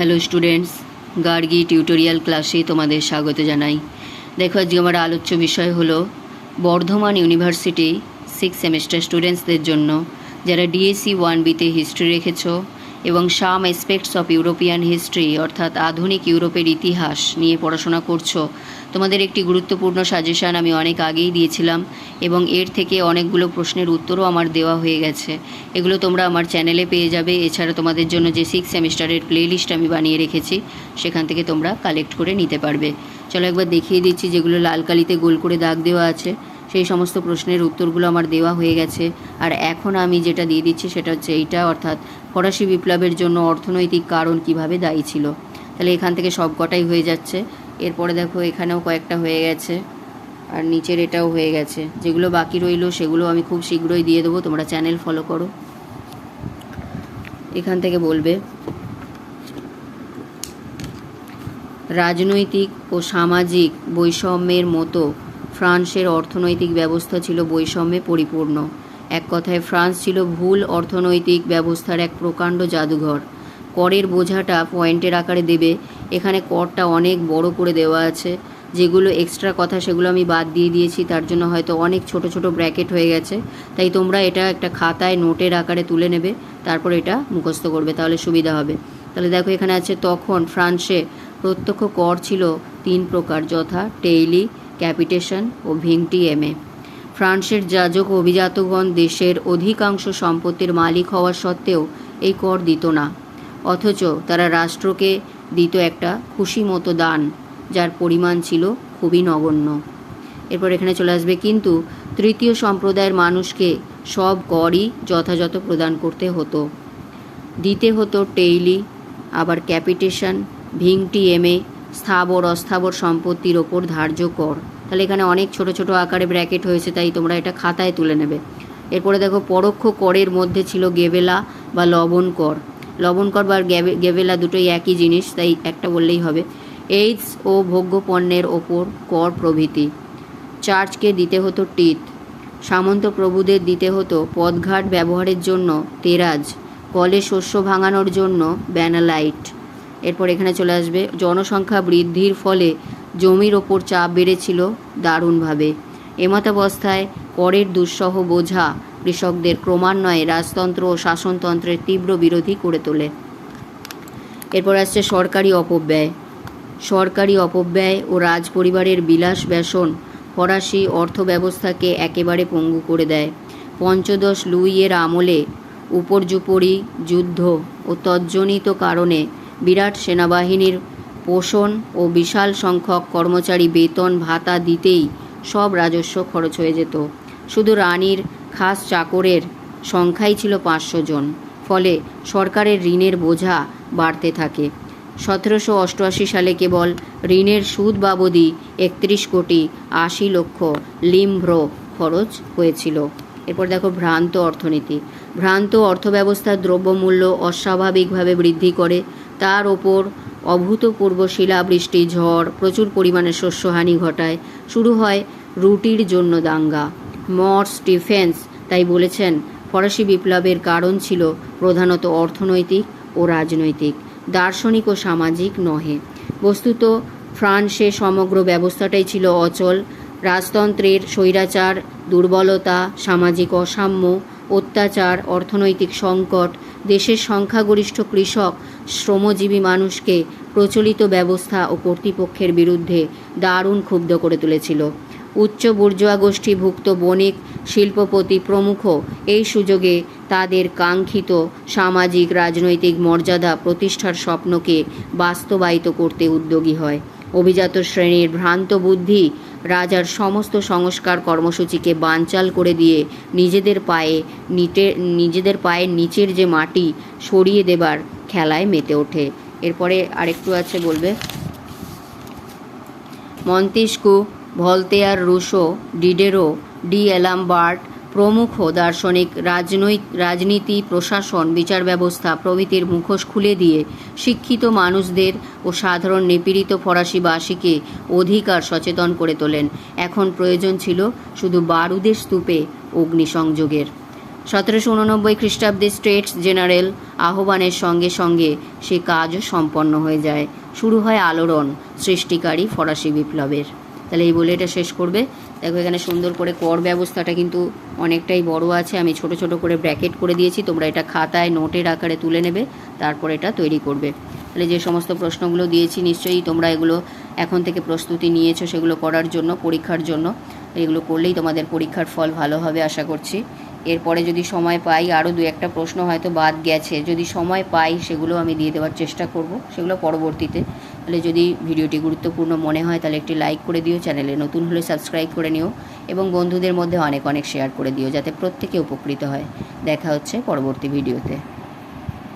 Hello students Gargi tutorial ক্লাসে তোমাদের স্বাগত জানাই। দেখো, আজকে আমার আলোচ্য বিষয় হলো বর্ধমান ইউনিভার্সিটি সিক্স সেমিস্টার স্টুডেন্টসদের জন্য, যারা ডিএসসি ওয়ান বিতে হিস্ট্রি রেখেছো এবং some aspects of European history অর্থাৎ আধুনিক ইউরোপের ইতিহাস নিয়ে পড়াশোনা করছ। তোমাদের একটি গুরুত্বপূর্ণ সাজেশান আমি অনেক আগেই দিয়েছিলাম এবং এর থেকে অনেকগুলো প্রশ্নের উত্তরও আমার দেওয়া হয়ে গেছে। এগুলো তোমরা আমার চ্যানেলে পেয়ে যাবে। এছাড়া তোমাদের জন্য যে সিক্স সেমিস্টারের প্লেলিস্ট আমি বানিয়ে রেখেছি, সেখান থেকে তোমরা কালেক্ট করে নিতে পারবে। চলো একবার দেখিয়ে দিচ্ছি যেগুলো লাল কালিতে গোল করে দাগ দেওয়া আছে। সেই সমস্ত প্রশ্নের উত্তরগুলো আমার দেওয়া হয়ে গেছে। আর এখন আমি যেটা দিয়ে দিচ্ছি সেটা হচ্ছে এইটা, অর্থাৎ ফরাসি বিপ্লবের জন্য অর্থনৈতিক কারণ কীভাবে দায়ী ছিল। তাহলে এখান থেকে সব কটাই হয়ে যাচ্ছে। এরপরে দেখো, এখানেও কয়েকটা হয়ে গেছে। আর নিচের এটাও হয়ে গেছে। যেগুলো বাকি রইল সেগুলো আমি খুব শীঘ্রই দিয়ে দেবো। তোমরা চ্যানেল ফলো করো। এখান থেকে বলবে, রাজনৈতিক ও সামাজিক বৈষম্যের মতো ফ্রান্সের অর্থনৈতিক ব্যবস্থা ছিল বৈষম্যে পরিপূর্ণ। এক কথায়, ফ্রান্স ছিল ভুল অর্থনৈতিক ব্যবস্থার এক প্রকাণ্ড জাদুঘর। করের বোঝাটা পয়েন্টের আকারে দেবে। এখানে করটা অনেক বড় করে দেওয়া আছে। যেগুলো এক্সট্রা কথা, সেগুলো আমি বাদ দিয়ে দিয়েছি। তার জন্য হয়তো অনেক ছোট ছোট ব্র্যাকেট হয়ে গেছে। তাই তোমরা এটা একটা খাতায় নোটের আকারে তুলে নেবে। তারপর এটা মুখস্থ করবে। তাহলে সুবিধা হবে। তাহলে দেখো, এখানে আছে, তখন ফ্রান্সে প্রত্যক্ষ কর ছিল তিন প্রকার। যথা, টেইলি ক্যাপিটেশন ও ভিংটি এমএ ফ্রান্সের যাজক অভিজাতগণ দেশের অধিকাংশ সম্পত্তির মালিক হওয়া সত্ত্বেও এই কর দিত না। অথচ তারা রাষ্ট্রকে দিত একটা খুশি মতো দান, যার পরিমাণ ছিল খুবই নগণ্য। এরপর এখানে চলে আসবে, কিন্তু তৃতীয় সম্প্রদায়ের মানুষকে সব করই যথাযথ প্রদান করতে হতো। দিতে হতো টেইলি, আবার ক্যাপিটেশন, ভিংটি এমে স্থাবর, অস্থাবর সম্পত্তির ওপর ধার্য কর। তাহলে এখানে অনেক ছোট ছোট আকারে ব্র্যাকেট হয়েছে, তাই তোমরা এটা খাতায় তুলে নেবে। এরপরে দেখো, পরোক্ষ করের মধ্যে ছিল গেবেলা বা লবণ কর। লবণ কর বা গেবেলা দুটোই একই জিনিস, তাই একটা বললেই হবে। এইডস ও ভোগ্য পণ্যের ওপর কর প্রভৃতি। চার্চকে দিতে হতো টিত সামন্ত প্রভুদের দিতে হতো পদঘাট ব্যবহারের জন্য তেরাজ। কলে শস্য ভাঙানোর জন্য ব্যানালাইট। এরপর এখানে চলে আসবে। জনসংখ্যা বৃদ্ধির ফলে জমির ওপর চাপ বেড়েছিল দারুণভাবে। এমতাবস্থায় করের দুঃসহ বোঝা কৃষকদের ক্রমান্বয়ে রাজতন্ত্র ও শাসনতন্ত্রের তীব্র বিরোধী করে তোলে। এরপর আসছে সরকারি অপব্যয়। সরকারি অপব্যয় ও রাজপরিবারের বিলাস ব্যসন ফরাসি অর্থব্যবস্থাকে একেবারে পঙ্গু করে দেয়। পঞ্চদশ লুইয়ের আমলে উপর্যুপরি যুদ্ধ ও তজ্জনিত কারণে বিরাট সেনাবাহিনীর পোষণ ও বিশাল সংখ্যক কর্মচারী বেতন ভাতা দিতেই সব রাজস্ব খরচ হয়ে যেত। শুধু রানীর খাস চাকরের সংখ্যাই ছিল পাঁচশো জন, ফলে সরকারের ঋণের বোঝা বাড়তে থাকে। সতেরোশো অষ্টআশি সালে কেবল ঋণের সুদ বাবদি একত্রিশ কোটি আশি লক্ষ লিমভ্র খরচ হয়েছিল। এরপর দেখো ভ্রান্ত অর্থনীতি। ভ্রান্ত অর্থব্যবস্থার দ্রব্যমূল্য অস্বাভাবিকভাবে বৃদ্ধি করে তার ওপর অভূতপূর্ব শিলাবৃষ্টি, ঝড়, প্রচুর পরিমাণে শস্যহানি ঘটায়। শুরু হয় রুটির জন্য দাঙ্গা। মর্স ডিফেন্স তাই বলেছেন, ফরাসি বিপ্লবের কারণ ছিল প্রধানত অর্থনৈতিক ও রাজনৈতিক। দার্শনিক ও সামাজিক নহে। বস্তুত ফ্রান্সে সমগ্র ব্যবস্থাটাই ছিল অচল। রাজতন্ত্রের স্বৈরাচার, দুর্বলতা, সামাজিক অসাম্য, অত্যাচার, অর্থনৈতিক সংকট, দেশের সংখ্যাগরিষ্ঠ কৃষক শ্রমজীবী মানুষকে প্রচলিত ব্যবস্থা ও কর্তৃপক্ষের বিরুদ্ধে দারুণ ক্ষুব্ধ করে তুলেছিল। উচ্চ বুর্জোয়া গোষ্ঠীভুক্ত বণিক শিল্পপতি প্রমুখ এই সুযোগে তাদের কাঙ্ক্ষিত সামাজিক রাজনৈতিক মর্যাদা প্রতিষ্ঠার স্বপ্নকে বাস্তবায়িত করতে উদ্যোগী হয়। অভিজাত শ্রেণির ভ্রান্ত বুদ্ধি রাজার সমস্ত সংস্কার কর্মসূচিকে বানচাল করে দিয়ে নিজেদের পায়ে নিটে নিজেদের পায়ের নিচের যে মাটি সরিয়ে দেবার খেলায় মেতে ওঠে। এরপরে আরেকটু আছে বলবে। Montesquieu Voltaire Rousseau, Diderot, d'Alembert প্রমুখ দার্শনিক রাজনৈত রাজনীতি, প্রশাসন, বিচার ব্যবস্থা প্রভৃতির মুখোশ খুলে দিয়ে শিক্ষিত মানুষদের ও সাধারণ নিপীড়িত ফরাসিবাসীকে অধিকার সচেতন করে তোলেন। এখন প্রয়োজন ছিল শুধু বারুদের স্তূপে অগ্নিসংযোগের। সতেরোশো উননব্বই খ্রিস্টাব্দে স্টেটস জেনারেল আহ্বানের সঙ্গে সঙ্গে সে কাজও সম্পন্ন হয়ে যায়। শুরু হয় আলোড়ন সৃষ্টিকারী ফরাসি বিপ্লবের। তাহলে এই বলে এটা শেষ করবে। দেখো এখানে সুন্দর করে কর ব্যবস্থাটা কিন্তু অনেকটাই বড় আছে। আমি ছোট ছোট করে ব্র্যাকেট করে দিয়েছি। তোমরা এটা খাতায় নোটের আকারে তুলে নেবে। তারপর এটা তৈরি করবে। তাহলে যে সমস্ত প্রশ্নগুলো দিয়েছি, নিশ্চয়ই তোমরা এগুলো এখন থেকে প্রস্তুতি নিয়েছো সেগুলো করার জন্য, পরীক্ষার জন্য। এগুলো করলেই তোমাদের পরীক্ষার ফল ভালো হবে, আশা করছি। এরপরে যদি সময় পাই আরও দু একটা প্রশ্ন হয়তো বাদ গেছে। যদি সময় পাই, সেগুলো আমি দিয়ে দেওয়ার চেষ্টা করব, সেগুলো পরবর্তীতে। তাহলে যদি ভিডিওটি গুরুত্বপূর্ণ মনে হয়, তাহলে একটি লাইক করে দিও, চ্যানেলে নতুন হলে সাবস্ক্রাইব করে নিও এবং বন্ধুদের মধ্যে অনেক অনেক শেয়ার করে দিও, যাতে প্রত্যেকে উপকৃত হয়। দেখা হচ্ছে পরবর্তী ভিডিওতে।